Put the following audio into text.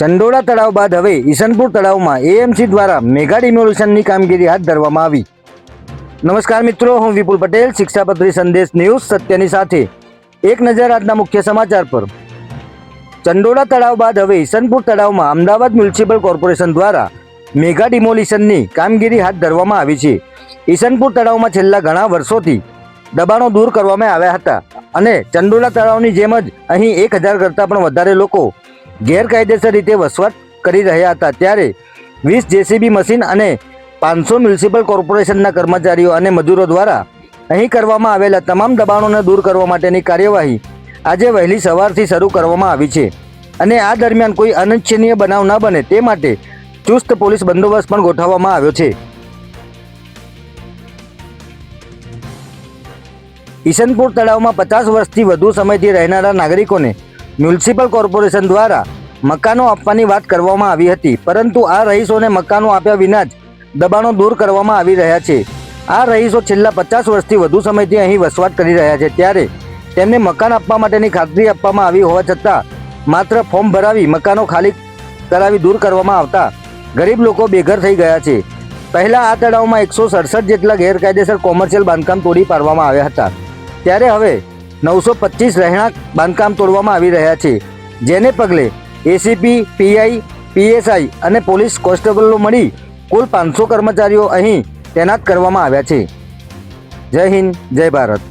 ચંડોળા તળાવ બાદ હવે ઈસનપુર તળાવમાં એએમસી દ્વારા મેગા ડિમોલ્યુશનની કામગીરી હાથ ધરવામાં આવી. નમસ્કાર મિત્રો, હું વિપુલ પટેલ, શિક્ષાપત્રી સંદેશ ન્યૂઝ સત્યની સાથે. એક નજર આજના મુખ્ય સમાચાર પર. ચંડોળા તળાવ બાદ હવે ઈસનપુર તળાવમાં અમદાવાદ મ્યુનિસિપલ કોર્પોરેશન દ્વારા મેગા ડિમોલિશનની કામગીરી હાથ ધરવામાં આવી છે. ઈસનપુર તળાવમાં છેલ્લા ઘણા વર્ષોથી દબાણો દૂર કરવામાં આવ્યા હતા અને ચંડોળા તળાવની જેમ જ અહીં એક હજાર કરતાં પણ વધારે લોકો ગેરકાયદેસર રીતે વસવાટ કરી રહ્યા હતા. ત્યારે વીસ જેસીબી મશીન અને પાંચસો મ્યુનિસિપલ કોર્પોરેશનના કર્મચારીઓ અને મજૂરો દ્વારા અહીં કરવામાં આવેલા તમામ દબાણોને દૂર કરવા માટેની કાર્યવાહી આજે વહેલી સવારથી શરૂ કરવામાં આવી છે. અને આ દરમિયાન કોઈ અનિચ્છનીય બનાવ ન બને તે માટે ચુસ્ત પોલીસ બંદોબસ્ત પણ ગોઠવવામાં આવ્યો છે. ઈશનપુર તળાવમાં પચાસ વર્ષથી વધુ સમયથી રહેનારા નાગરિકોને મ્યુનિસિપલ કોર્પોરેશન દ્વારા મકાનો આપવાની વાત કરવામાં આવી હતી, પરંતુ આ રહીશોને મકાનો આપ્યા વિના જ દબાણો દૂર કરવામાં આવી રહ્યા છે. આ રહીશો છેલ્લા પચાસ વર્ષથી વધુ સમયથી અહીં વસવાટ કરી રહ્યા છે, ત્યારે તેમને મકાન આપવા માટેની ખાતરી આપવામાં આવી હોવા છતાં માત્ર ફોર્મ ભરાવી મકાનો ખાલી કરાવી દૂર કરવામાં આવતા ગરીબ લોકો બેઘર થઈ ગયા છે. પહેલા આ તળાવમાં એકસો સડસઠ જેટલા ગેરકાયદેસર કોમર્શિયલ બાંધકામ તોડી પાડવામાં આવ્યા હતા. ત્યારે હવે નવસો પચીસ રહેણાંક બાંધકામ તોડવામાં આવી રહ્યા છે. જેને પગલે એસીપી પીઆઈ પીએસઆઈ અને પોલીસ કોન્સ્ટેબલો મળી કુલ પાંચસો કર્મચારીઓ અહીં તૈનાત કરવામાં આવ્યા છે. જય હિન્દ, જય ભારત.